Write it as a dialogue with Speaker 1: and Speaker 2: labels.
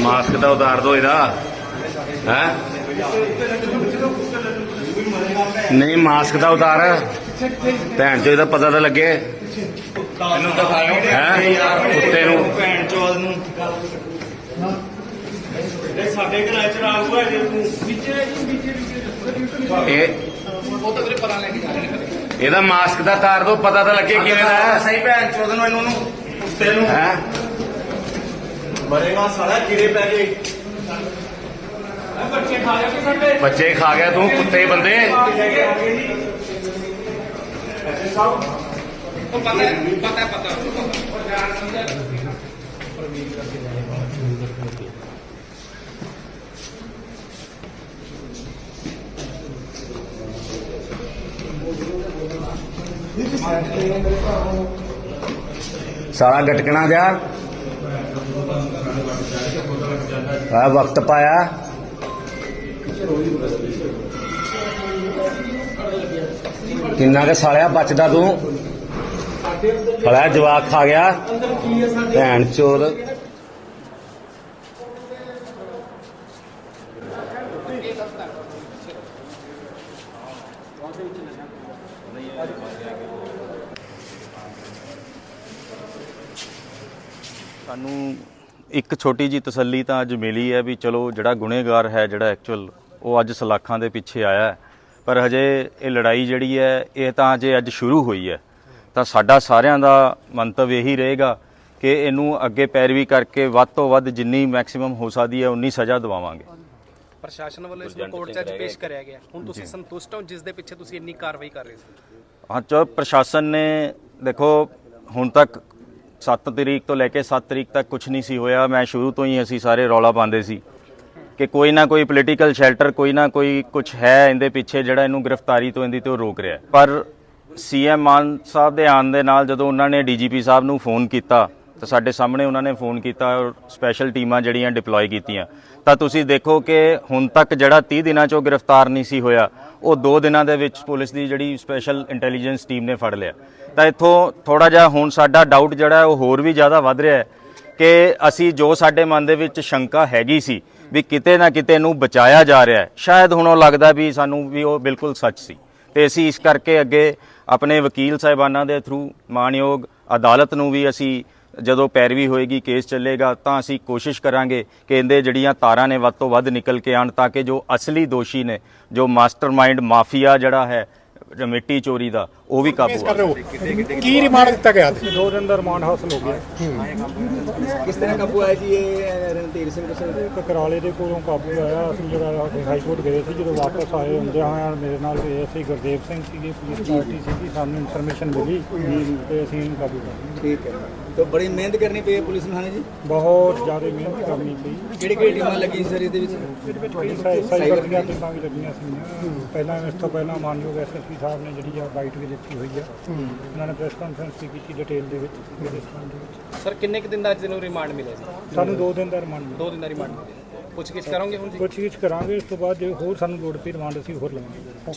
Speaker 1: Mask ਤਾਂ ਉਤਾਰ ਦੋ ਇਹਦਾ। ਹੈ? ਨਹੀਂ ਮਾਸਕ ਤਾਂ ਉਤਾਰ। ਭੈਣ ਚੋ ਇਹਦਾ ਪਤਾ ਤਾਂ ਲੱਗੇ।
Speaker 2: ਇਹਨੂੰ ਦਿਖਾਇਓ
Speaker 1: ਹੈ? ਕੁੱਤੇ ਨੂੰ।
Speaker 2: ਭੈਣ ਚੋਦ ਨੂੰ। ਇਹ ਸਾਡੇ ਘਰਾਂ ਚ ਰਾਗ ਹੋਇਆ ਜੇ ਤੂੰ
Speaker 1: ਇਹ ਇਹਦਾ ਮਾਸਕ ਦਾ ਤਾਰ ਦੋ ਪਤਾ ਤਾਂ ਲੱਗੇ ਕਿਵੇਂ ਦਾ ਹੈ।
Speaker 2: ਸਹੀ ਭੈਣ ਚੋਦ ਨੂੰ ਇਹਨੂੰ ਨੂੰ ਕੁੱਤੇ ਨੂੰ।
Speaker 1: ਹੈ?
Speaker 2: ਮਰੇਗਾ ਸਾਲਾ, ਕੀੜੇ ਪੈ ਗਏ। ਬੱਚੇ ਖਾ ਗਏ ਸਾਡੇ
Speaker 1: ਬੱਚੇ ਖਾ ਗਿਆ ਤੂੰ, ਕੁੱਤੇ ਬੰਦੇ। ਸਾਲਾ ਗਟਕਣਾ ਜਾ। ਆ ਵਕਤ ਪਾਇਆ। ਕਿੰਨਾ ਕੇ ਸਾਲਿਆ ਬਚਦਾ ਤੂੰ? ਸਾਲਿਆ ਜਵਾਕ ਖਾ ਗਿਆ। ਭੈਣ ਚੋਰ
Speaker 3: ਸਾਨੂੰ ਇੱਕ ਛੋਟੀ ਜੀ ਤਸੱਲੀ ਤਾਂ ਅੱਜ ਮਿਲੀ ਹੈ ਵੀ ਚਲੋ ਜਿਹੜਾ ਗੁਨੇਗਾਰ ਹੈ ਜਿਹੜਾ ਐਕਚੁਅਲ ਉਹ ਅੱਜ ਸਲਾਖਾਂ ਦੇ ਪਿੱਛੇ ਆਇਆ ਹੈ। ਪਰ ਹਜੇ ਇਹ ਲੜਾਈ ਜਿਹੜੀ ਹੈ ਇਹ ਤਾਂ ਅਜੇ ਅੱਜ ਸ਼ੁਰੂ ਹੋਈ ਹੈ ਤਾਂ ਸਾਡਾ ਸਾਰਿਆਂ ਦਾ ਮੰਤਵ ਇਹੀ ਰਹੇਗਾ ਕਿ ਇਹਨੂੰ ਅੱਗੇ ਪੈਰਵੀ ਕਰਕੇ ਵੱਧ ਤੋਂ ਵੱਧ ਜਿੰਨੀ ਮੈਕਸਿਮਮ ਹੋ ਸਕਦੀ ਹੈ ਉਨੀ ਸਜ਼ਾ ਦਿਵਾਵਾਂਗੇ।
Speaker 4: ਪ੍ਰਸ਼ਾਸਨ ਵੱਲੋਂ ਇਸ ਨੂੰ ਕੋਰਟ 'ਚ ਅੱਜ ਪੇਸ਼ ਕਰਿਆ ਗਿਆ। ਹੁਣ ਤੁਸੀਂ ਸੰਤੁਸ਼ਟ ਹੋ ਜਿਸ ਦੇ ਪਿੱਛੇ ਤੁਸੀਂ ਇੰਨੀ ਕਾਰਵਾਈ ਕਰ ਰਹੇ ਸੀ?
Speaker 3: ਹਾਂ ਚੋ ਪ੍ਰਸ਼ਾਸਨ ਨੇ ਦੇਖੋ ਹੁਣ ਤੱਕ 7 ਤਰੀਕ ਤੋਂ ਲੈ ਕੇ 7 ਤਰੀਕ ਤੱਕ ਕੁਝ ਨਹੀਂ ਸੀ ਹੋਇਆ ਮੈਂ ਸ਼ੁਰੂ ਤੋਂ ਹੀ ਅਸੀਂ ਸਾਰੇ ਰੌਲਾ ਪਾਉਂਦੇ ਸੀ ਕਿ ਕੋਈ ਨਾ ਕੋਈ ਪੋਲੀਟੀਕਲ ਸ਼ੈਲਟਰ ਕੋਈ ਨਾ ਕੋਈ ਕੁਝ ਹੈ ਇਹਦੇ ਪਿੱਛੇ ਜਿਹੜਾ ਇਹਨੂੰ ਗ੍ਰਿਫਤਾਰੀ ਤੋਂ ਇਹਦੀ ਤੋਂ ਰੋਕ ਰਿਹਾ ਹੈ। ਪਰ ਸੀਐਮ ਮਾਨ ਸਾਹਿਬ ਦੇ ਆਉਣ ਦੇ ਨਾਲ ਜਦੋਂ ਉਹਨਾਂ ਨੇ ਡੀਜੀਪੀ ਸਾਹਿਬ ਨੂੰ ਫੋਨ ਕੀਤਾ, ਤਾਂ ਸਾਡੇ ਸਾਹਮਣੇ ਉਹਨਾਂ ਨੇ ਫੋਨ ਕੀਤਾ ਔਰ ਸਪੈਸ਼ਲ ਟੀਮਾਂ ਜਿਹੜੀਆਂ ਡਿਪਲੋਏ ਕੀਤੀਆਂ ਤਾਂ ਤੁਸੀਂ ਦੇਖੋ ਕਿ ਹੁਣ ਤੱਕ ਜਿਹੜਾ 30 ਦਿਨਾਂ 'ਚੋਂ ਗ੍ਰਿਫਤਾਰ ਨਹੀਂ ਸੀ ਹੋਇਆ ਉਹ 2 ਦਿਨਾਂ ਦੇ ਵਿੱਚ ਪੁਲਿਸ ਦੀ ਜਿਹੜੀ ਸਪੈਸ਼ਲ ਇੰਟੈਲੀਜੈਂਸ ਟੀਮ ਨੇ ਫੜ ਲਿਆ। ਤਾਂ ਇੱਥੋਂ ਥੋੜਾ ਜਿਹਾ ਹੁਣ ਸਾਡਾ ਡਾਊਟ ਜਿਹੜਾ ਉਹ ਹੋਰ ਵੀ ਜ਼ਿਆਦਾ ਵੱਧ ਰਿਹਾ ਹੈ ਕਿ ਅਸੀਂ ਜੋ ਸਾਡੇ ਮਨ ਦੇ ਵਿੱਚ ਸ਼ੰਕਾ ਹੈਗੀ ਸੀ ਵੀ ਕਿਤੇ ਨਾ ਕਿਤੇ ਨੂੰ ਬਚਾਇਆ ਜਾ ਰਿਹਾ ਹੈ। ਸ਼ਾਇਦ ਹੁਣ ਉਹ ਲੱਗਦਾ ਵੀ ਸਾਨੂੰ ਵੀ ਉਹ ਬਿਲਕੁਲ ਸੱਚ ਸੀ। ਤੇ ਅਸੀਂ ਇਸ ਕਰਕੇ ਅੱਗੇ ਆਪਣੇ ਵਕੀਲ ਸਾਹਿਬਾਨਾਂ ਦੇ ਥਰੂ ਮਾਨਯੋਗ ਅਦਾਲਤ ਨੂੰ ਵੀ ਅਸੀਂ ਜਦੋਂ ਪੈਰਵੀ ਹੋਏਗੀ, ਕੇਸ ਚੱਲੇਗਾ, ਤਾਂ ਅਸੀਂ ਕੋਸ਼ਿਸ਼ ਕਰਾਂਗੇ ਕਿ ਇਹਦੇ ਜਿਹੜੀਆਂ ਤਾਰਾਂ ਨੇ ਵੱਧ ਤੋਂ ਵੱਧ ਨਿਕਲ ਕੇ ਆਣ ਤਾਂ ਕਿ ਜੋ ਅਸਲੀ ਦੋਸ਼ੀ ਨੇ, ਜੋ ਮਾਸਟਰਮਾਈਂਡ ਮਾਫੀਆ ਜਿਹੜਾ ਹੈ ਮਿੱਟੀ ਚੋਰੀ ਦਾ ਉਹ ਵੀ ਕਾਬੂ ਆ
Speaker 5: ਕਰ ਰਹੇ ਹੋ। ਕੀ ਰਿਮਾਂਡ ਦਿੱਤਾ ਗਿਆ
Speaker 6: ਦੋ ਦਿਨ ਦਾ ਰਿਮਾਂਡ ਹਾਸਲ ਹੋ ਗਿਆ।
Speaker 2: ਕਿਸ ਤਰ੍ਹਾਂ ਕਾਬੂ ਆਇਆ ਜੀ ਇਹ ਰਣਧੀਰ ਸਿੰਘ ਦੱਸੋ
Speaker 6: ਇੱਕ ਕਰਾਲੇ ਦੇ ਕੋਲੋਂ ਕਾਬੂ ਆਇਆ। ਅਸੀਂ ਜਿਹੜਾ ਹਾਈ ਕੋਰਟ ਗਏ ਸੀ ਜਦੋਂ ਵਾਪਸ ਆਏ ਹੁੰਦੇ ਹਾਂ ਮੇਰੇ ਨਾਲ ਐਸਆਈ ਗੁਰਦੇਵ ਸਿੰਘ ਸੀਗੇ ਪੁਲਿਸ ਪਾਰਟੀ ਸੀਗੀ ਸਾਨੂੰ ਇਨਫੋਰਮੇਸ਼ਨ ਮਿਲੀ ਤੇ ਅਸੀਂ ਇਹਨੂੰ ਕਾਬੂ ਕਰ ਲਿਆ।
Speaker 2: ਠੀਕ ਹੈ। ਤਾਂ ਬੜੀ ਮਿਹਨਤ ਕਰਨੀ ਪਈ ਹੈ ਪੁਲਿਸ ਨੂੰ ਹਾਂ ਜੀ?
Speaker 6: ਬਹੁਤ ਜ਼ਿਆਦਾ ਮਿਹਨਤ ਕਰਨੀ ਪਈ।
Speaker 2: ਕਿਹੜੀ ਕਿਹੜੀ ਟੀਮਾਂ ਲੱਗੀ ਸਰ ਇਹਦੇ ਵਿੱਚ?
Speaker 6: ਸਾਈਬਰ ਦੀਆਂ ਟੀਮਾਂ ਵੀ ਲੱਗੀਆਂ ਸੀ ਪਹਿਲਾਂ ਇਸ ਤੋਂ ਪਹਿਲਾਂ ਮਾਨਯੋਗ ਐਸਐਸਪੀ ਸਾਹਿਬ ਨੇ ਜਿਹੜੀ ਆ ਬਾਈਟ ਵੀ ਦਿੱਤੀ ਹੋਈ ਆ। ਉਹਨਾਂ ਨੇ ਪ੍ਰੈਸ ਕਾਨਫਰੰਸ ਵੀ ਕੀਤੀ ਡਿਟੇਲ ਦੇ ਵਿੱਚ ਇਹਦੇ ਸੰਬੰਧ ਦੇ ਵਿੱਚ।
Speaker 4: ਸਰ ਕਿੰਨੇ ਕੁ ਦਿਨ ਦਾ ਅੱਜ ਨੂੰ ਰਿਮਾਂਡ ਮਿਲਿਆ ਸੀ
Speaker 6: ਸਾਨੂੰ ਦੋ ਦਿਨ ਦਾ ਰਿਮਾਂਡ ਮਿਲਿਆ।
Speaker 4: ਦੋ ਦਿਨ ਦਾ ਰਿਮਾਂਡ ਮਿਲਿਆ। ਪੁੱਛਗਿੱਛ ਕਰੋਗੇ ਹੁਣ ਜੀ?
Speaker 6: ਪੁੱਛਗਿੱਛ ਕਰਾਂਗੇ ਉਸ ਤੋਂ ਬਾਅਦ ਜੇ ਹੋਰ ਸਾਨੂੰ ਲੋੜ ਪਈ ਰਿਮਾਂਡ ਅਸੀਂ ਹੋਰ ਲਵਾਂਗੇ।